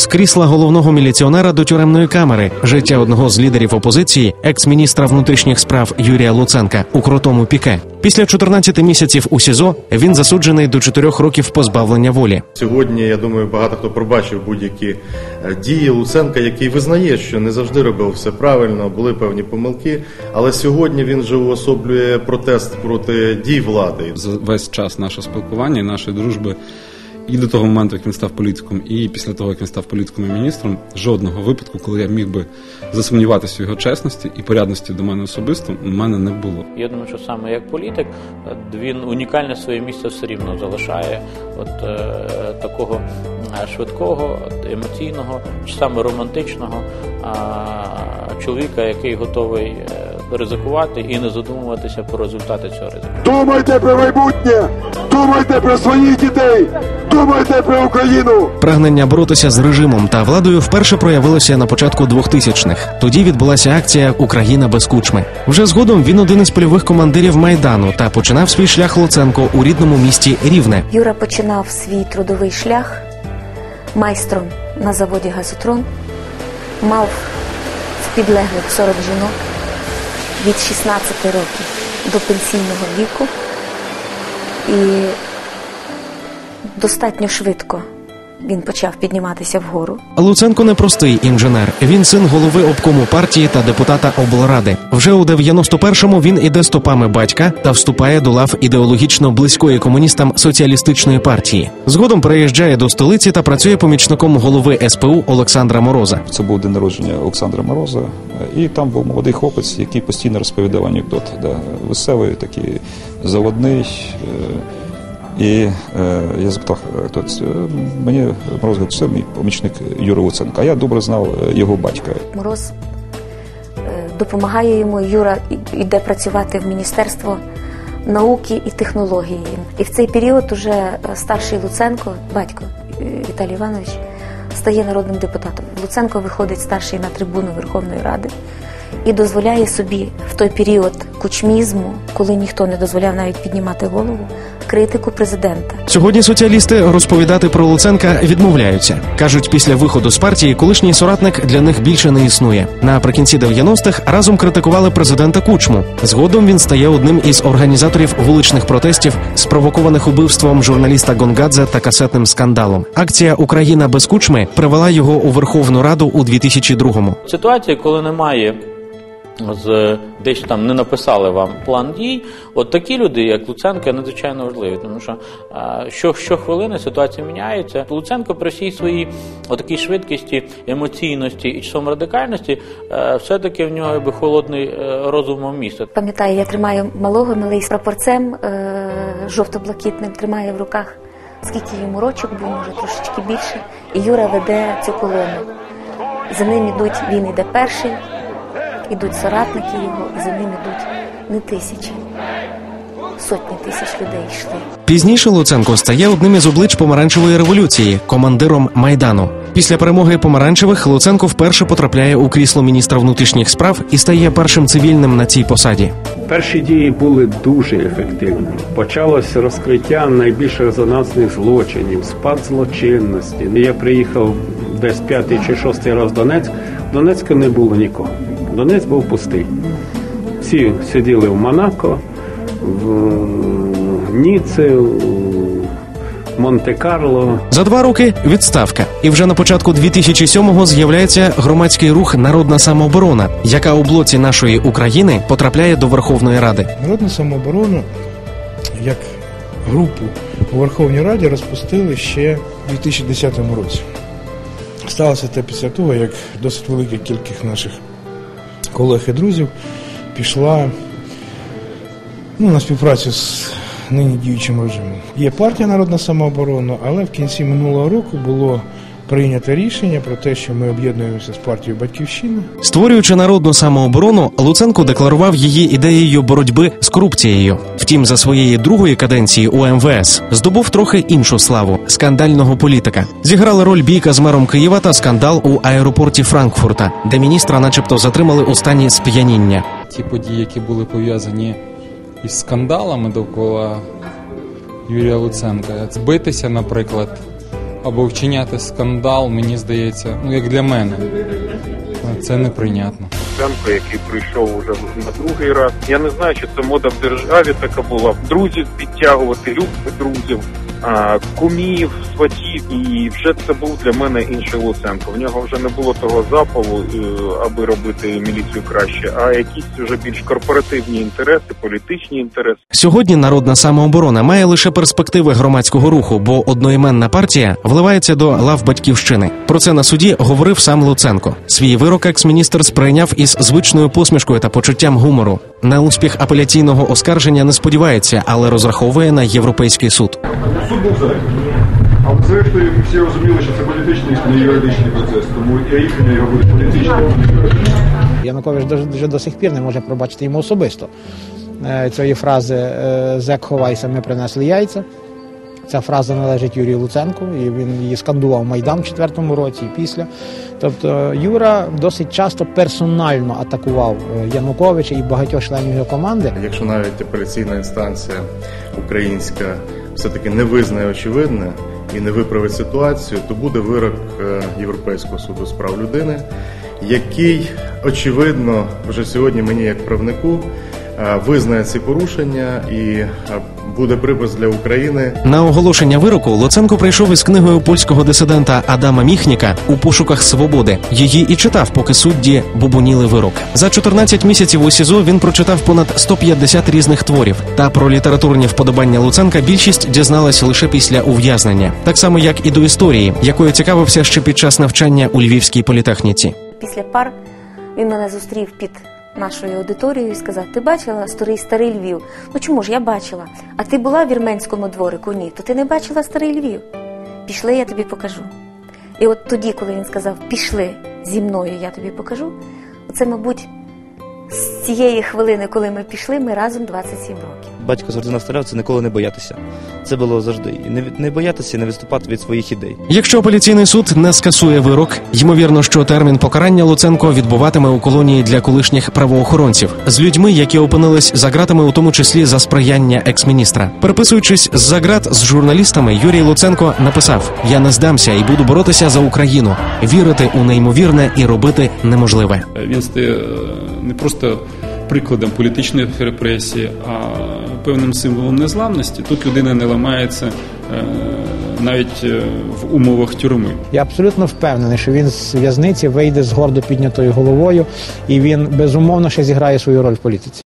З крісла головного міліціонера до тюремної камери життя одного з лідерів опозиції, екс-міністра внутрішніх справ Юрія Луценка у крутому піке. Після 14 місяців у СІЗО він засуджений до 4 років позбавлення волі. Сьогодні я думаю, багато хто пробачив будь-які е, дії Луценка, який визнає, що не завжди робив все правильно, були певні помилки. Але сьогодні він же уособлює протест проти дій влади. За весь час нашого спілкування і нашої дружби. І до того моменту, як він став політиком, і після того, як він став політиком і міністром, жодного випадку, коли я міг би засумніватися в його чесності і порядності до мене особисто, у мене не було. Я думаю, що саме як політик е, він унікальне своє місце все рівно залишає от е, такого е, швидкого, емоційного, чи саме романтичного а, чоловіка, який готовий е, ризикувати і не задумуватися про результати цього ризику. Думайте про майбутнє! Думайте про своїх дітей! Думайте про Україну! Прагнення боротися з режимом та владою вперше проявилося на початку 2000-х. Тоді відбулася акція Україна без кучми. Вже згодом він один із польових командирів майдану та починав свій шлях Луценко у рідному місті Рівне. Юра починав свій трудовий шлях майстром на заводі Газотрон, мав в підлеглих 40 жінок від 16 років до пенсійного віку. І достатньо швидко він почав підніматися вгору. Луценко непростий інженер. Він син голови обкому партії та депутата облради. Вже у 91-му він іде стопами батька та вступає до лав ідеологічно близької комуністам соціалістичної партії. Згодом переїжджає до столиці та працює помічником голови СПУ Олександра Мороза. Це був день народження Олександра Мороза, і там був молодий хлопець, який постійно розповідав анекдоти. Да, веселий, такий заводний. е, І е, я запитав, «Е, хто це? Мені Мороз говорить, це мій помічник Юра Луценко. А я добре знав е, його батька. Мороз е, допомагає йому. Юра йде працювати в Міністерство науки і технології. І в цей період уже старший Луценко, батько Віталій Іванович, стає народним депутатом. Луценко виходить старший на трибуну Верховної Ради і дозволяє собі в той період кучмізму, коли ніхто не дозволяв навіть піднімати голову, критику президента. Сьогодні соціалісти розповідати про Луценка відмовляються. кажуть, після виходу з партії колишній соратник для них більше не існує. Наприкінці 90-х разом критикували президента Кучму. Згодом він стає одним із організаторів вуличних протестів, спровокованих убивством журналіста Гонгадзе та касетним скандалом. Акція Україна без кучми привела його у Верховну Раду у 2002-му. Ситуація, коли немає з десь там не написали вам план дій. От такі люди, як Луценко, надзвичайно важливі, тому що що, щохвилини ситуація міняється. Луценко при всій своїй отакій швидкості, емоційності і часом радикальності, е, все-таки в нього якби холодний е, розумом місце. Пам'ятаю, я тримаю малого, малий з прапорцем е- жовто-блакитним, тримає в руках. Скільки йому рочок був, може трошечки більше. І Юра веде цю колону. За ним ідуть, він іде перший, ідуть соратники його, і за ним ідуть не тисячі, сотні тисяч людей йшли. Пізніше Луценко стає одним із облич помаранчевої революції, командиром майдану. Після перемоги помаранчевих Луценко вперше потрапляє у крісло міністра внутрішніх справ і стає першим цивільним на цій посаді. Перші дії були дуже ефективні. Почалося розкриття найбільш резонансних злочинів, спад злочинності. Я приїхав десь п'ятий чи шостий раз в Донецьк. В Донецьку не було нікого. Донець був пустий. Всі сиділи в Монако, в Ніці, в Монте-Карло. За два роки відставка, і вже на початку 2007-го з'являється громадський рух Народна самооборона, яка у блоці нашої України потрапляє до Верховної Ради. Народну самооборону як групу у Верховній Раді розпустили ще у 2010 році. Сталося це після того, як досить велика кількість наших колег і друзів пішла ну, на співпрацю з нині діючим режимом. Є партія Народна самооборона, але в кінці минулого року було прийнято рішення про те, що ми об'єднуємося з партією Батьківщина. Створюючи народну самооборону, Луценко декларував її ідеєю боротьби з корупцією. Втім, за своєї другої каденції у МВС здобув трохи іншу славу скандального політика. Зіграли роль бійка з мером Києва та скандал у аеропорті Франкфурта, де міністра, начебто, затримали у стані сп'яніння. Ті події, які були пов'язані із скандалами довкола Юрія Луценка, збитися, наприклад, або вчиняти скандал, мені здається, ну як для мене, це неприйнятно. Луценко, який прийшов уже на другий раз. Я не знаю, чи це мода в державі така була. Друзів підтягувати, любих друзів, кумів, сватів. І вже це був для мене інший Луценко. В нього вже не було того запалу, е, аби робити міліцію краще, а якісь вже більш корпоративні інтереси, політичні інтереси. Сьогодні народна самооборона має лише перспективи громадського руху, бо одноіменна партія вливається до лав батьківщини. Про це на суді говорив сам Луценко. Свій вирок екс-міністр сприйняв із звичною посмішкою та почуттям гумору. На успіх апеляційного оскарження не сподівається, але розраховує на європейський суд. Суд був закритий. Але зрештою всі розуміли, що це політичний і не юридичний процес, тому і рішення його буде політичним. Янукович до- вже до сих пір не може пробачити йому особисто е, цієї фрази е, «Зек, ховайся, ми принесли яйця». Ця фраза належить Юрію Луценку, і він її скандував Майдан в четвертому році і після. Тобто Юра досить часто персонально атакував е, Януковича і багатьох членів його команди. Якщо навіть апеляційна інстанція українська все-таки не визнає очевидне і не виправить ситуацію, то буде вирок е, Європейського суду з прав людини, який очевидно вже сьогодні мені, як правнику, визнає ці порушення і е, буде припис для України На оголошення вироку Луценко прийшов із книгою польського дисидента Адама Міхніка у пошуках свободи. Її і читав, поки судді бубоніли вирок. За 14 місяців у СІЗО він прочитав понад 150 різних творів. Та про літературні вподобання Луценка більшість дізналась лише після ув'язнення, так само як і до історії, якою цікавився ще під час навчання у Львівській політехніці. Після пар він мене зустрів під нашою аудиторією і сказав: Ти бачила старий старий Львів? Ну чому ж я бачила? А ти була в вірменському дворику? Ні, то ти не бачила старий Львів. Пішли, я тобі покажу. І от тоді, коли він сказав Пішли зі мною, я тобі покажу. Це, мабуть, з цієї хвилини, коли ми пішли, ми разом 27 років. Батько завжди наставляв це ніколи не боятися. Це було завжди. І не, не боятися і не виступати від своїх ідей. Якщо апеляційний суд не скасує вирок, ймовірно, що термін покарання Луценко відбуватиме у колонії для колишніх правоохоронців з людьми, які опинились за ґратами, у тому числі за сприяння екс-міністра. Переписуючись з за ґрат з журналістами, Юрій Луценко написав: Я не здамся і буду боротися за Україну, вірити у неймовірне і робити неможливе. Він стає е, не просто прикладом політичної репресії, а певним символом незламності. Тут людина не ламається е, навіть е, в умовах тюрми. Я абсолютно впевнений, що він з в'язниці вийде з гордо піднятою головою, і він безумовно ще зіграє свою роль в політиці.